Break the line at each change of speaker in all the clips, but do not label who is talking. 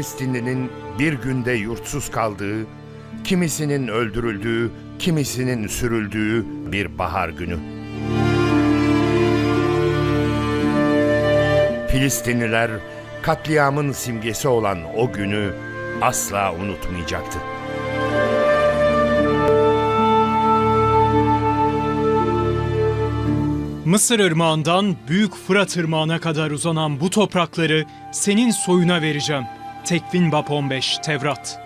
Filistinlinin bir günde yurtsuz kaldığı, kimisinin öldürüldüğü, kimisinin sürüldüğü bir bahar günü. Filistinliler katliamın simgesi olan o günü asla unutmayacaktı.
Mısır ırmağından Büyük Fırat ırmağına kadar uzanan bu toprakları senin soyuna vereceğim. Tekvin Bab 15 Tevrat.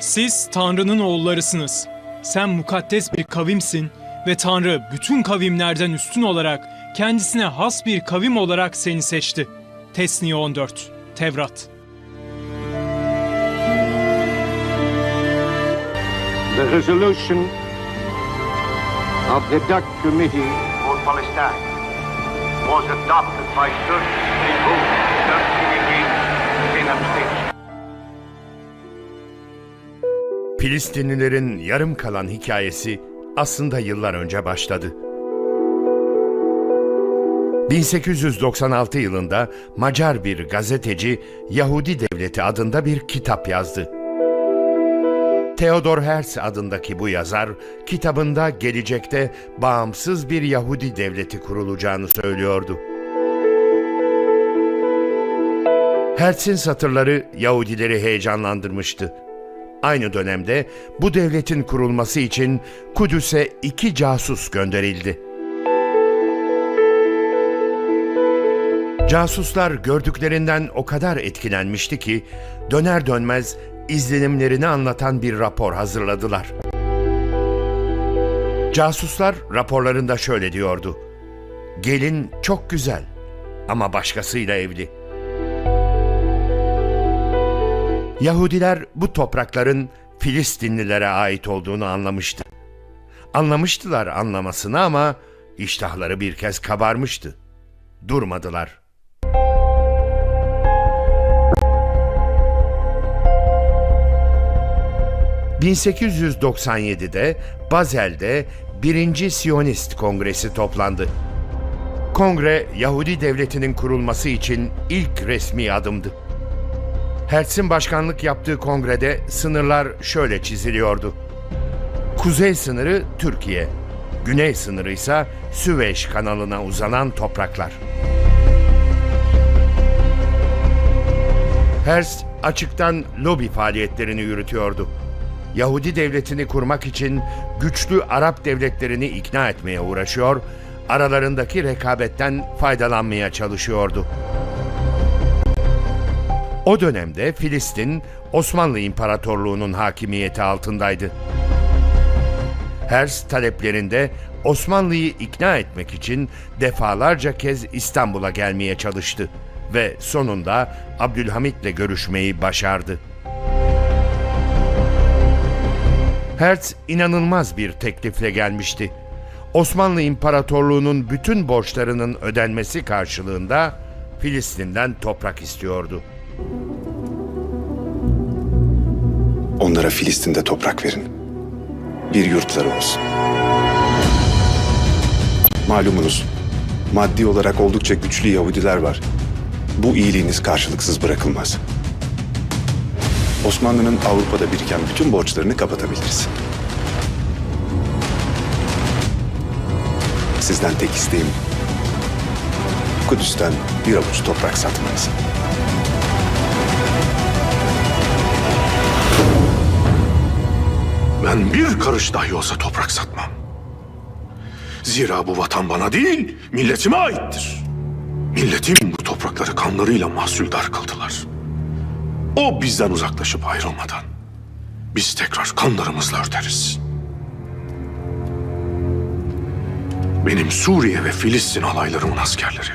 Siz Tanrı'nın oğullarısınız. Sen mukaddes bir kavimsin ve Tanrı bütün kavimlerden üstün olarak kendisine has bir kavim olarak seni seçti. Tesniye 14 Tevrat.
The resolution of the DUC Committee
for Palestine was adopted by 33 votes, 13 against, 10 abstentions.
Filistinlilerin yarım kalan hikayesi aslında yıllar önce başladı. 1896 yılında Macar bir gazeteci Yahudi Devleti adında bir kitap yazdı. Theodor Herzl adındaki bu yazar, kitabında gelecekte bağımsız bir Yahudi devleti kurulacağını söylüyordu. Herzl'in satırları Yahudileri heyecanlandırmıştı. Aynı dönemde bu devletin kurulması için Kudüs'e iki casus gönderildi. Casuslar gördüklerinden o kadar etkilenmişti ki döner dönmez izlenimlerini anlatan bir rapor hazırladılar. Casuslar raporlarında şöyle diyordu. Gelin çok güzel ama başkasıyla evli. Yahudiler bu toprakların Filistinlilere ait olduğunu anlamıştı. Anlamıştılar anlamasını ama iştahları bir kez kabarmıştı. Durmadılar. ...1897'de Bazel'de 1. Siyonist Kongresi toplandı. Kongre, Yahudi devletinin kurulması için ilk resmi adımdı. Herzl'in başkanlık yaptığı kongrede sınırlar şöyle çiziliyordu. Kuzey sınırı Türkiye, güney sınırı ise Süveyş kanalına uzanan topraklar. Herzl açıktan lobi faaliyetlerini yürütüyordu. Yahudi devletini kurmak için güçlü Arap devletlerini ikna etmeye uğraşıyor, aralarındaki rekabetten faydalanmaya çalışıyordu. O dönemde Filistin Osmanlı İmparatorluğu'nun hakimiyeti altındaydı. Herzl taleplerinde Osmanlı'yı ikna etmek için defalarca kez İstanbul'a gelmeye çalıştı ve sonunda Abdülhamit'le görüşmeyi başardı. Hertz inanılmaz bir teklifle gelmişti. Osmanlı İmparatorluğu'nun bütün borçlarının ödenmesi karşılığında Filistin'den toprak istiyordu.
Onlara Filistin'de toprak verin. Bir yurtları olsun. Malumunuz, maddi olarak oldukça güçlü Yahudiler var. Bu iyiliğiniz karşılıksız bırakılmaz. Osmanlı'nın Avrupa'da biriken bütün borçlarını kapatabiliriz. Sizden tek isteğim Kudüs'ten bir avuç toprak satmanız.
Ben bir karış dahi olsa toprak satmam. Zira bu vatan bana değil, milletime aittir. Milletim bu toprakları kanlarıyla mahsuldar kıldılar. O bizden uzaklaşıp ayrılmadan biz tekrar kanlarımızla örteriz. Benim Suriye ve Filistin alaylarımın askerleri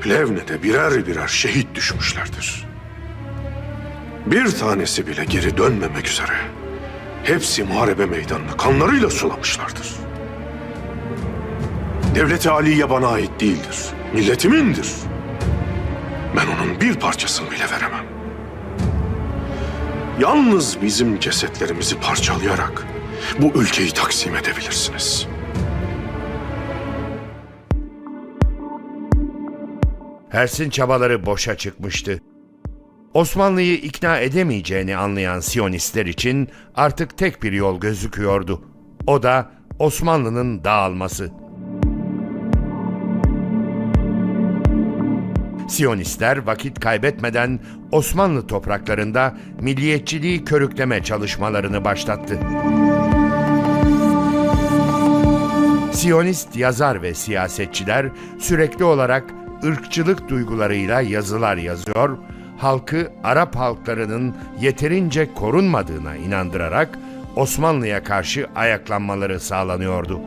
Plevne'de birer birer şehit düşmüşlerdir. Bir tanesi bile geri dönmemek üzere hepsi muharebe meydanını kanlarıyla sulamışlardır. Devleti Aliye bana ait değildir. Milletimindir. Ben onun bir parçasını bile veremem. Yalnız bizim cesetlerimizi parçalayarak bu ülkeyi taksim edebilirsiniz.
Herzl'in çabaları boşa çıkmıştı. Osmanlı'yı ikna edemeyeceğini anlayan Siyonistler için artık tek bir yol gözüküyordu. O da Osmanlı'nın dağılması. Siyonistler vakit kaybetmeden Osmanlı topraklarında milliyetçiliği körükleme çalışmalarını başlattı. Siyonist yazar ve siyasetçiler sürekli olarak ırkçılık duygularıyla yazılar yazıyor, halkı Arap halklarının yeterince korunmadığına inandırarak Osmanlı'ya karşı ayaklanmaları sağlanıyordu.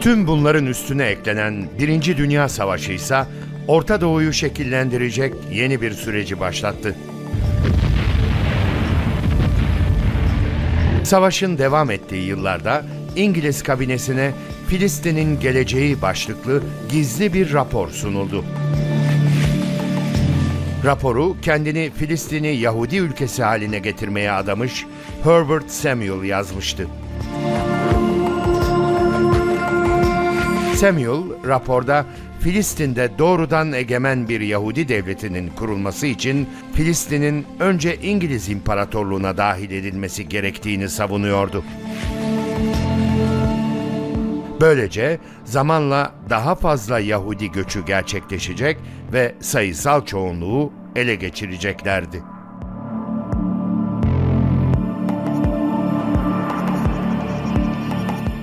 Tüm bunların üstüne eklenen Birinci Dünya Savaşı ise Orta Doğu'yu şekillendirecek yeni bir süreci başlattı. Savaşın devam ettiği yıllarda İngiliz kabinesine Filistin'in geleceği başlıklı gizli bir rapor sunuldu. Raporu kendini Filistin'i Yahudi ülkesi haline getirmeye adamış Herbert Samuel yazmıştı. Samuel raporda Filistin'de doğrudan egemen bir Yahudi devletinin kurulması için Filistin'in önce İngiliz İmparatorluğu'na dahil edilmesi gerektiğini savunuyordu. Böylece zamanla daha fazla Yahudi göçü gerçekleşecek ve sayısal çoğunluğu ele geçireceklerdi.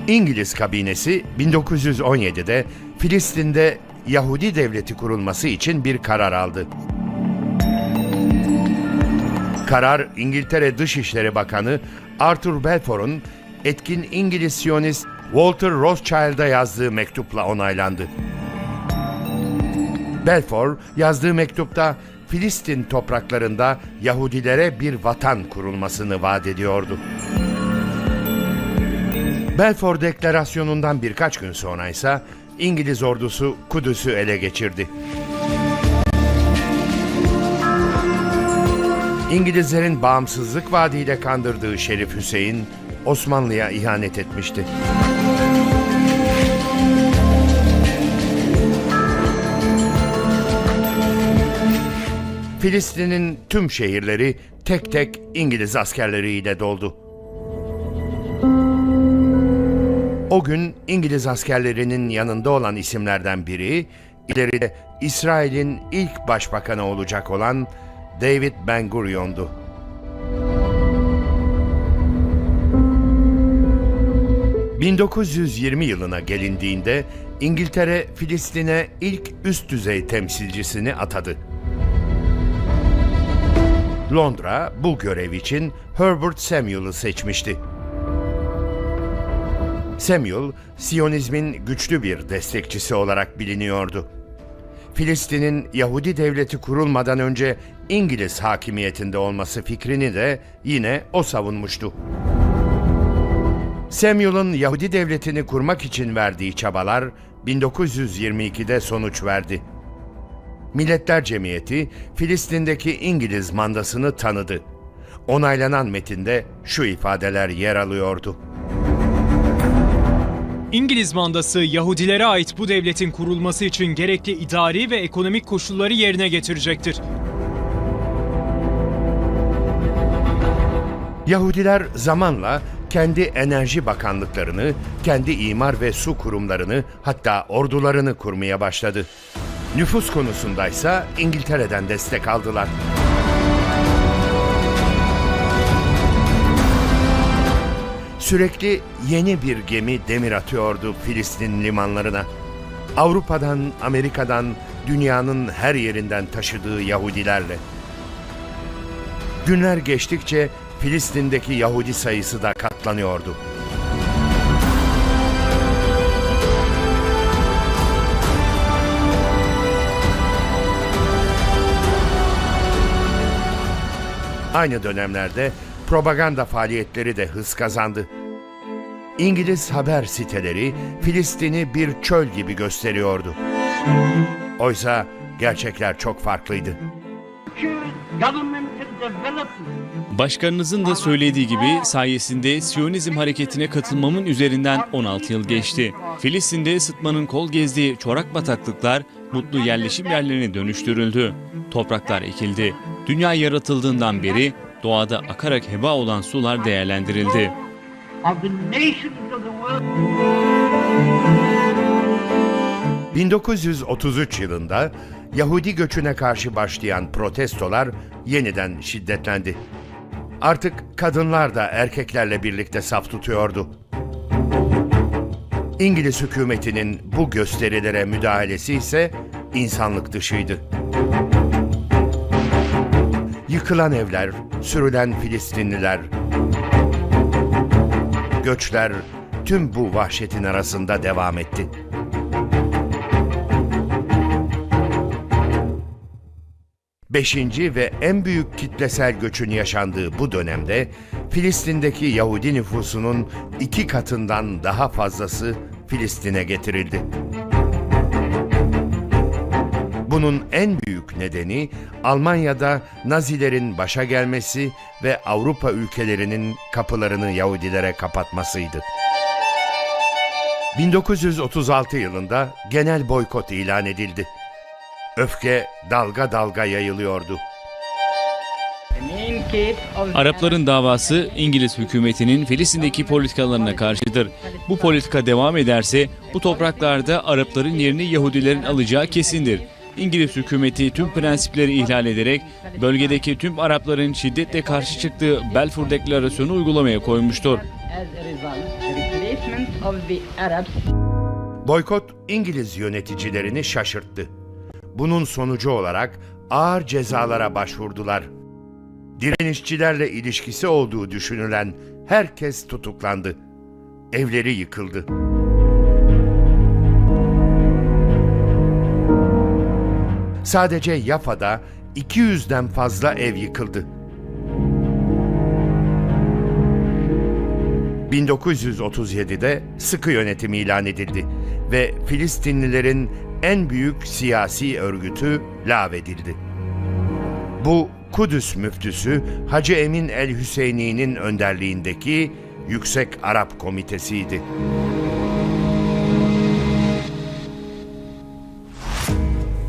İngiliz kabinesi 1917'de Filistin'de Yahudi devleti kurulması için bir karar aldı. Karar İngiltere Dışişleri Bakanı Arthur Balfour'un etkin İngiliz Siyonist Walter Rothschild'a yazdığı mektupla onaylandı. Balfour yazdığı mektupta Filistin topraklarında Yahudilere bir vatan kurulmasını vaat ediyordu. Balfour Deklarasyonu'ndan birkaç gün sonra ise İngiliz ordusu Kudüs'ü ele geçirdi. İngilizlerin bağımsızlık vaadiyle kandırdığı Şerif Hüseyin, Osmanlı'ya ihanet etmişti. Filistin'in tüm şehirleri tek tek İngiliz askerleriyle doldu. O gün İngiliz askerlerinin yanında olan isimlerden biri, ileride İsrail'in ilk başbakanı olacak olan David Ben Gurion'du. ...1920 yılına gelindiğinde İngiltere Filistin'e ilk üst düzey temsilcisini atadı. Londra bu görev için Herbert Samuel'ı seçmişti. Samuel, Siyonizmin güçlü bir destekçisi olarak biliniyordu. Filistin'in Yahudi devleti kurulmadan önce İngiliz hakimiyetinde olması fikrini de yine o savunmuştu. Samuel'ın Yahudi devletini kurmak için verdiği çabalar 1922'de sonuç verdi. Milletler Cemiyeti Filistin'deki İngiliz mandasını tanıdı. Onaylanan metinde şu ifadeler yer alıyordu.
İngiliz mandası Yahudilere ait bu devletin kurulması için gerekli idari ve ekonomik koşulları yerine getirecektir.
Yahudiler zamanla kendi enerji bakanlıklarını, kendi imar ve su kurumlarını, hatta ordularını kurmaya başladı. Nüfus konusundaysa İngiltere'den destek aldılar. Sürekli yeni bir gemi demir atıyordu Filistin limanlarına. Avrupa'dan, Amerika'dan, dünyanın her yerinden taşıdığı Yahudilerle. Günler geçtikçe Filistin'deki Yahudi sayısı da katlanıyordu. Aynı dönemlerde propaganda faaliyetleri de hız kazandı. İngiliz haber siteleri Filistin'i bir çöl gibi gösteriyordu. Oysa gerçekler çok farklıydı.
Başkanınızın da söylediği gibi sayesinde Siyonizm hareketine katılmamın üzerinden 16 yıl geçti. Filistin'de ısıtmanın kol gezdiği çorak bataklıklar mutlu yerleşim yerlerine dönüştürüldü. Topraklar ekildi. Dünya yaratıldığından beri doğada akarak heba olan sular değerlendirildi.
of the nations of the world.
1933 yılında Yahudi göçüne karşı başlayan protestolar yeniden şiddetlendi. Artık kadınlar da erkeklerle birlikte saf tutuyordu. İngiliz hükümetinin bu gösterilere müdahalesi ise insanlık dışıydı. Yıkılan evler, sürülen Filistinliler, göçler tüm bu vahşetin arasında devam etti. Beşinci ve en büyük kitlesel göçün yaşandığı bu dönemde Filistin'deki Yahudi nüfusunun iki katından daha fazlası Filistin'e getirildi. Bunun en büyük nedeni Almanya'da Nazilerin başa gelmesi ve Avrupa ülkelerinin kapılarını Yahudilere kapatmasıydı. 1936 yılında genel boykot ilan edildi. Öfke dalga dalga yayılıyordu.
Arapların davası İngiliz hükümetinin Filistin'deki politikalarına karşıdır. Bu politika devam ederse bu topraklarda Arapların yerini Yahudilerin alacağı kesindir. İngiliz hükümeti tüm prensipleri ihlal ederek bölgedeki tüm Arapların şiddetle karşı çıktığı Balfour Deklarasyonu uygulamaya koymuştur.
Boykot İngiliz yöneticilerini şaşırttı. Bunun sonucu olarak ağır cezalara başvurdular. Direnişçilerle ilişkisi olduğu düşünülen herkes tutuklandı. Evleri yıkıldı. Sadece Yafa'da 200'den fazla ev yıkıldı. 1937'de sıkı yönetim ilan edildi ve Filistinlilerin en büyük siyasi örgütü lağvedildi. Bu Kudüs müftüsü Hacı Emin el Hüseyni'nin önderliğindeki Yüksek Arap Komitesi'ydi.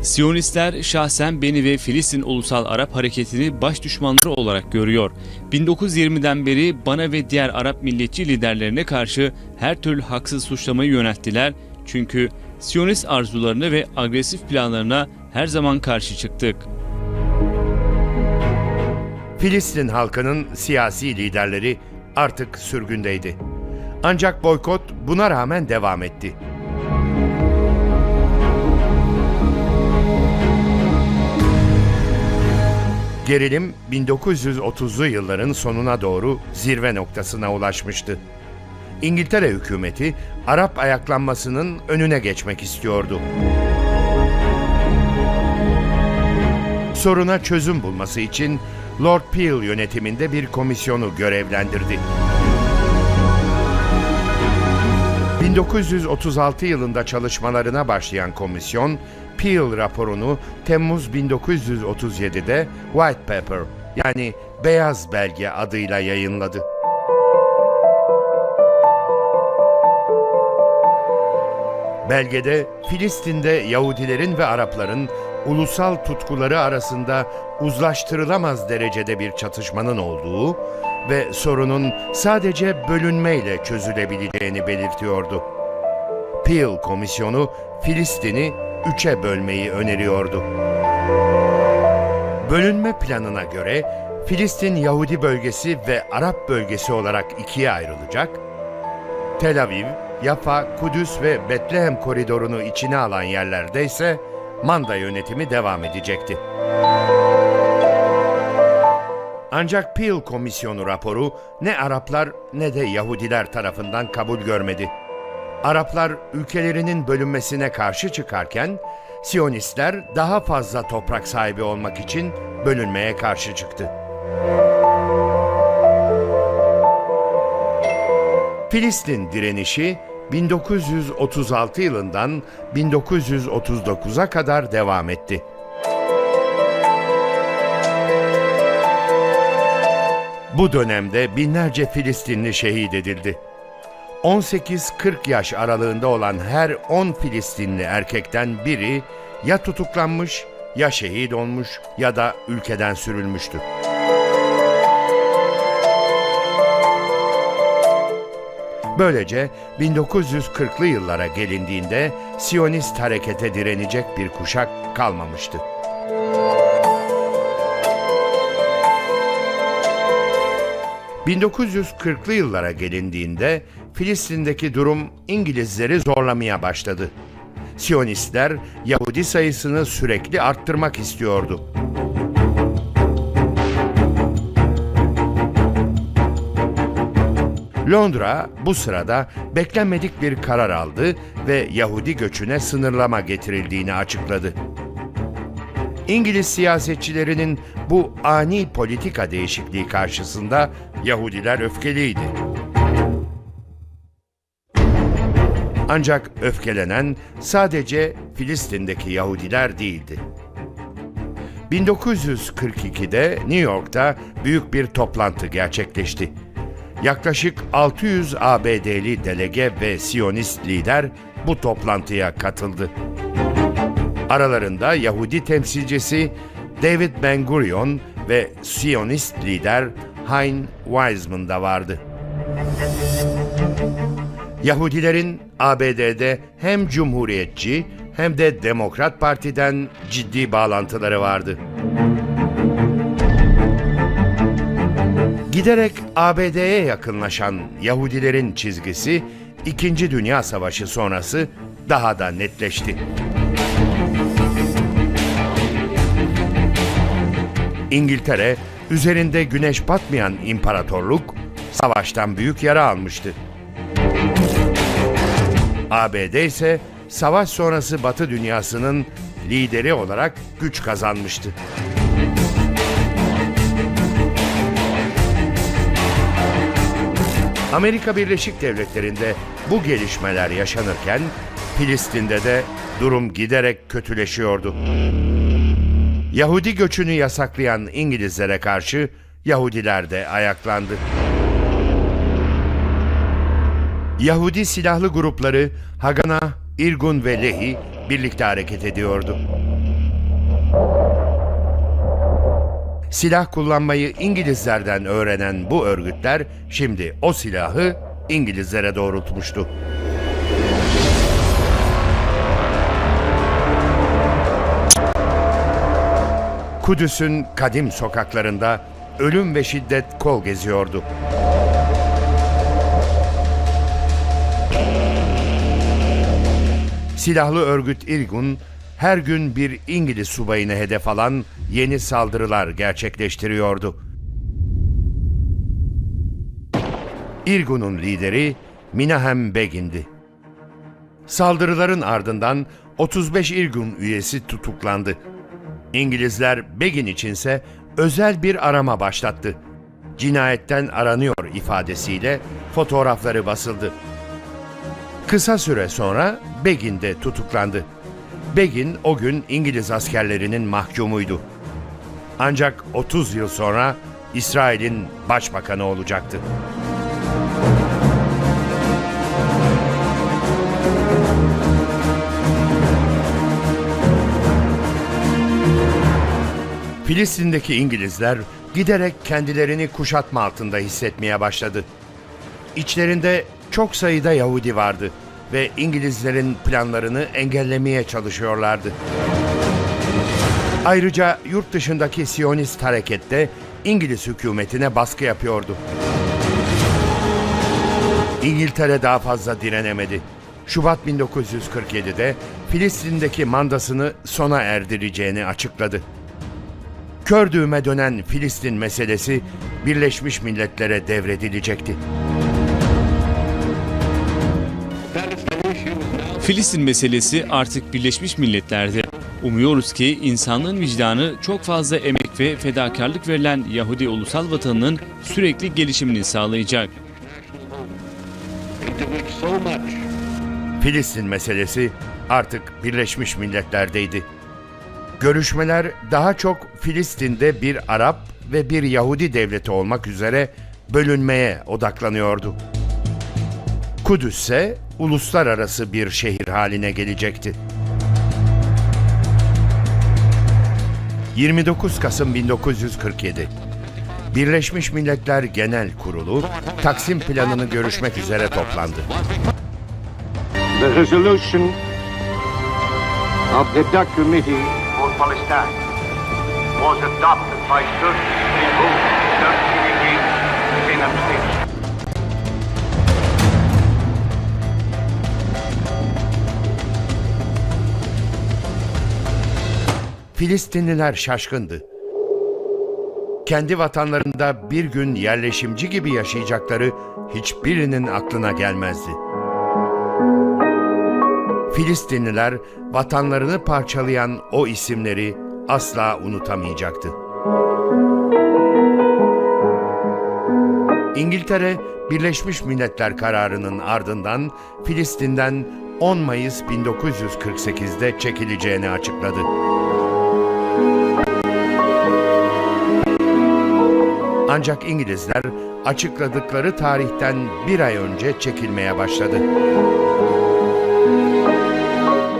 Siyonistler şahsen beni ve Filistin Ulusal Arap Hareketi'ni baş düşmanları olarak görüyor. 1920'den beri bana ve diğer Arap milliyetçi liderlerine karşı her türlü haksız suçlamayı yönelttiler. Çünkü Siyonist arzularına ve agresif planlarına her zaman karşı çıktık.
Filistin halkının siyasi liderleri artık sürgündeydi. Ancak boykot buna rağmen devam etti. Gerilim 1930'lu yılların sonuna doğru zirve noktasına ulaşmıştı. İngiltere hükümeti Arap ayaklanmasının önüne geçmek istiyordu. Soruna çözüm bulması için Lord Peel yönetiminde bir komisyonu görevlendirdi. 1936 yılında çalışmalarına başlayan komisyon, Peel raporunu Temmuz 1937'de White Paper yani Beyaz Belge adıyla yayınladı. Belgede Filistin'de Yahudilerin ve Arapların ulusal tutkuları arasında uzlaştırılamaz derecede bir çatışmanın olduğu ve sorunun sadece bölünmeyle çözülebileceğini belirtiyordu. Peel Komisyonu Filistin'i üçe bölmeyi öneriyordu. Bölünme planına göre Filistin Yahudi bölgesi ve Arap bölgesi olarak ikiye ayrılacak, Tel Aviv, Yafa, Kudüs ve Betlehem koridorunu içine alan yerlerde ise manda yönetimi devam edecekti. Ancak Peel Komisyonu raporu ne Araplar ne de Yahudiler tarafından kabul görmedi. Araplar ülkelerinin bölünmesine karşı çıkarken Siyonistler daha fazla toprak sahibi olmak için bölünmeye karşı çıktı. Filistin direnişi 1936 yılından 1939'a kadar devam etti. Bu dönemde binlerce Filistinli şehit edildi. 18-40 yaş aralığında olan her 10 Filistinli erkekten biri ya tutuklanmış, ya şehit olmuş ya da ülkeden sürülmüştü. Böylece 1940'lı yıllara gelindiğinde Siyonist harekete direnecek bir kuşak kalmamıştı. ...1940'lı yıllara gelindiğinde Filistin'deki durum İngilizleri zorlamaya başladı. Siyonistler Yahudi sayısını sürekli arttırmak istiyordu. Londra bu sırada beklenmedik bir karar aldı ve Yahudi göçüne sınırlama getirildiğini açıkladı. İngiliz siyasetçilerinin bu ani politika değişikliği karşısında Yahudiler öfkeliydi. Ancak öfkelenen sadece Filistin'deki Yahudiler değildi. 1942'de New York'ta büyük bir toplantı gerçekleşti. Yaklaşık 600 ABD'li delege ve Siyonist lider bu toplantıya katıldı. Aralarında Yahudi temsilcisi David Ben Gurion ve Siyonist lider Hein Weizmann da vardı. Yahudilerin ABD'de hem Cumhuriyetçi hem de Demokrat Parti'den ciddi bağlantıları vardı. Giderek ABD'ye yakınlaşan Yahudilerin çizgisi İkinci Dünya Savaşı sonrası daha da netleşti. İngiltere, üzerinde güneş batmayan imparatorluk, savaştan büyük yara almıştı. ABD ise savaş sonrası Batı dünyasının lideri olarak güç kazanmıştı. Amerika Birleşik Devletleri'nde bu gelişmeler yaşanırken Filistin'de de durum giderek kötüleşiyordu. Yahudi göçünü yasaklayan İngilizlere karşı Yahudiler de ayaklandı. Yahudi silahlı grupları Hagana, İrgun ve Lehi birlikte hareket ediyordu. Silah kullanmayı İngilizlerden öğrenen bu örgütler şimdi o silahı İngilizlere doğrultmuştu. Kudüs'ün kadim sokaklarında ölüm ve şiddet kol geziyordu. Silahlı örgüt İrgun her gün bir İngiliz subayını hedef alan yeni saldırılar gerçekleştiriyordu. İrgun'un lideri Minahem Begin'di. Saldırıların ardından 35 İrgun üyesi tutuklandı. İngilizler Begin içinse özel bir arama başlattı. Cinayetten aranıyor ifadesiyle fotoğrafları basıldı. Kısa süre sonra Begin de tutuklandı. Begin o gün İngiliz askerlerinin mahkumuydu. Ancak 30 yıl sonra İsrail'in başbakanı olacaktı. Filistin'deki İngilizler giderek kendilerini kuşatma altında hissetmeye başladı. İçlerinde çok sayıda Yahudi vardı ve İngilizlerin planlarını engellemeye çalışıyorlardı. Ayrıca yurt dışındaki Siyonist harekette İngiliz hükümetine baskı yapıyordu. İngiltere daha fazla direnemedi. Şubat 1947'de Filistin'deki mandasını sona erdireceğini açıkladı. Kör düğme dönen Filistin meselesi Birleşmiş Milletler'e devredilecekti.
Filistin meselesi artık Birleşmiş Milletler'de. Umuyoruz ki insanlığın vicdanı çok fazla emek ve fedakarlık verilen Yahudi ulusal vatanının sürekli gelişimini sağlayacak.
Filistin meselesi artık Birleşmiş Milletler'deydi. Görüşmeler daha çok Filistin'de bir Arap ve bir Yahudi devleti olmak üzere bölünmeye odaklanıyordu. Kudüs ise uluslararası bir şehir haline gelecekti. 29 Kasım 1947 Birleşmiş Milletler Genel Kurulu Taksim planını görüşmek üzere toplandı.
The resolution of the DUC Committee
for Palestine was adopted by 33 votes, 13 against, 10 abstentions.
Filistinliler şaşkındı. Kendi vatanlarında bir gün yerleşimci gibi yaşayacakları hiçbirinin aklına gelmezdi. Filistinliler vatanlarını parçalayan o isimleri asla unutamayacaktı. İngiltere Birleşmiş Milletler kararının ardından Filistin'den 10 Mayıs 1948'de çekileceğini açıkladı. Ancak İngilizler açıkladıkları tarihten bir ay önce çekilmeye başladı.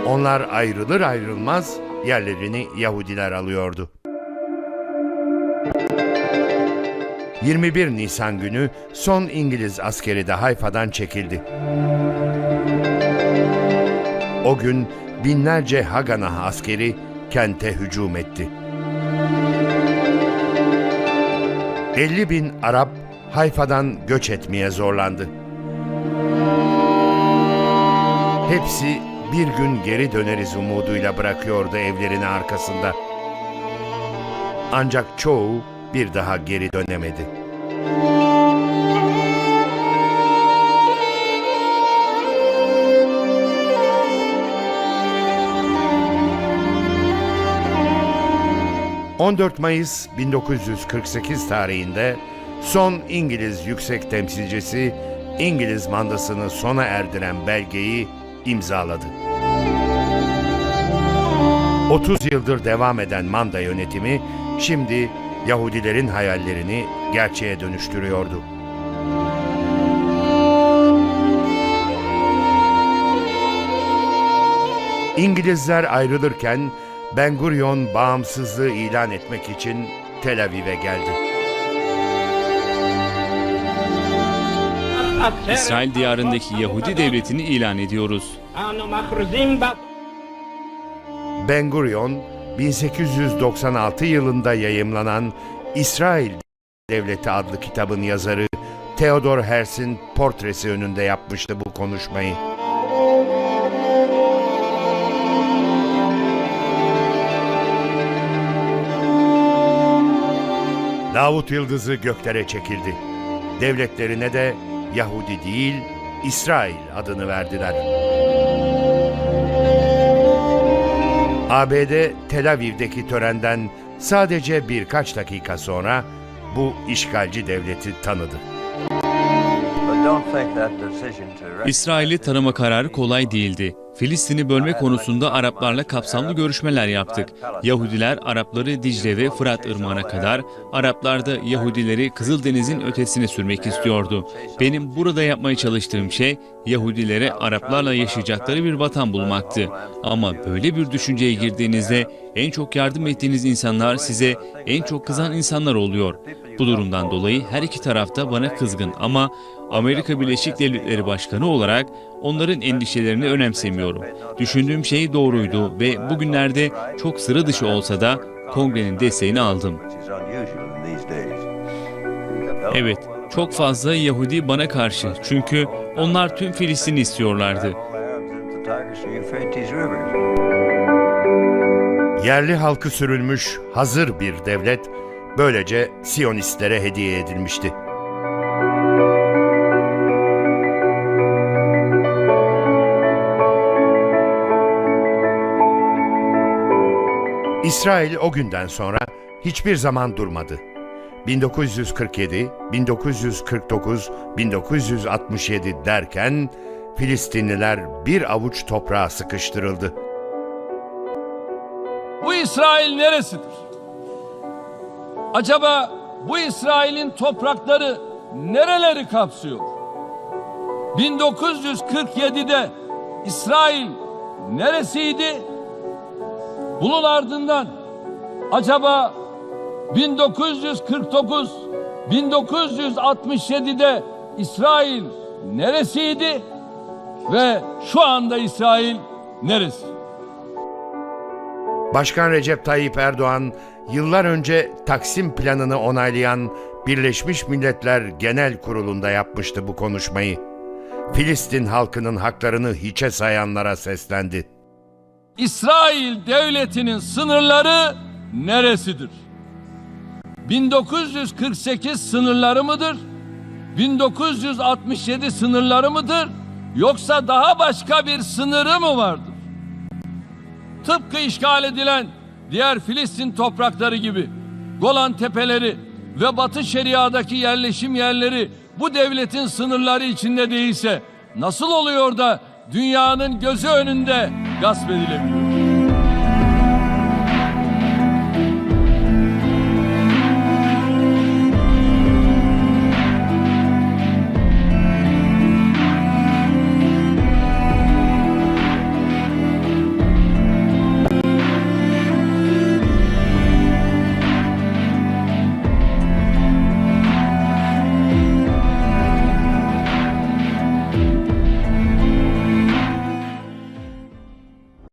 Onlar ayrılır ayrılmaz yerlerini Yahudiler alıyordu. 21 Nisan günü son İngiliz askeri de Hayfa'dan çekildi. O gün binlerce Haganah askeri kente hücum etti. 50 bin Arap Hayfa'dan göç etmeye zorlandı. Hepsi bir gün geri döneriz umuduyla bırakıyordu evlerini arkasında. Ancak çoğu bir daha geri dönemedi. ...14 Mayıs 1948 tarihinde... ...son İngiliz yüksek temsilcisi... ...İngiliz mandasını sona erdiren belgeyi imzaladı. 30 yıldır devam eden manda yönetimi şimdi Yahudilerin hayallerini gerçeğe dönüştürüyordu. İngilizler ayrılırken ben Gurion bağımsızlığı ilan etmek için Tel Aviv'e geldi.
İsrail diyarındaki Yahudi devletini ilan ediyoruz.
Ben Gurion 1896 yılında yayımlanan İsrail Devleti adlı kitabın yazarı Theodor Herzl'in portresi önünde yapmıştı bu konuşmayı. Davut Yıldızı göklere çekildi. Devletlerine de Yahudi değil, İsrail adını verdiler. ABD Tel Aviv'deki törenden sadece birkaç dakika sonra bu işgalci devleti tanıdı.
İsrail'i tanıma kararı kolay değildi. Filistin'i bölme konusunda Araplarla kapsamlı görüşmeler yaptık. Yahudiler Arapları Dicle ve Fırat Irmağı'na kadar, Araplar da Yahudileri Kızıldeniz'in ötesine sürmek istiyordu. Benim burada yapmaya çalıştığım şey Yahudilere Araplarla yaşayacakları bir vatan bulmaktı. Ama böyle bir düşünceye girdiğinizde en çok yardım ettiğiniz insanlar size en çok kızan insanlar oluyor. Bu durumdan dolayı her iki tarafta bana kızgın ama Amerika Birleşik Devletleri Başkanı olarak onların endişelerini önemsemiyorum. Düşündüğüm şey doğruydu ve bugünlerde çok sıra dışı olsa da kongrenin desteğini aldım. Evet, çok fazla Yahudi bana karşı çünkü onlar tüm Filistin'i istiyorlardı.
Yerli halkı sürülmüş hazır bir devlet böylece Siyonistlere hediye edilmişti. İsrail o günden sonra hiçbir zaman durmadı. 1947, 1949, 1967 derken Filistinliler bir avuç toprağa sıkıştırıldı.
İsrail neresidir? Acaba bu İsrail'in toprakları nereleri kapsıyor? 1947'de İsrail neresiydi? Bunun ardından acaba 1949 1967'de İsrail neresiydi ve şu anda İsrail neresi?
Başkan Recep Tayyip Erdoğan yıllar önce Taksim planını onaylayan Birleşmiş Milletler Genel Kurulu'nda yapmıştı bu konuşmayı. Filistin halkının haklarını hiçe sayanlara seslendi.
İsrail devletinin sınırları neresidir? 1948 sınırları mıdır? 1967 sınırları mıdır? Yoksa daha başka bir sınırı mı vardır? Tıpkı işgal edilen diğer Filistin toprakları gibi Golan Tepeleri ve Batı Şeria'daki yerleşim yerleri bu devletin sınırları içinde değilse nasıl oluyor da dünyanın gözü önünde gasp edilebiliyor?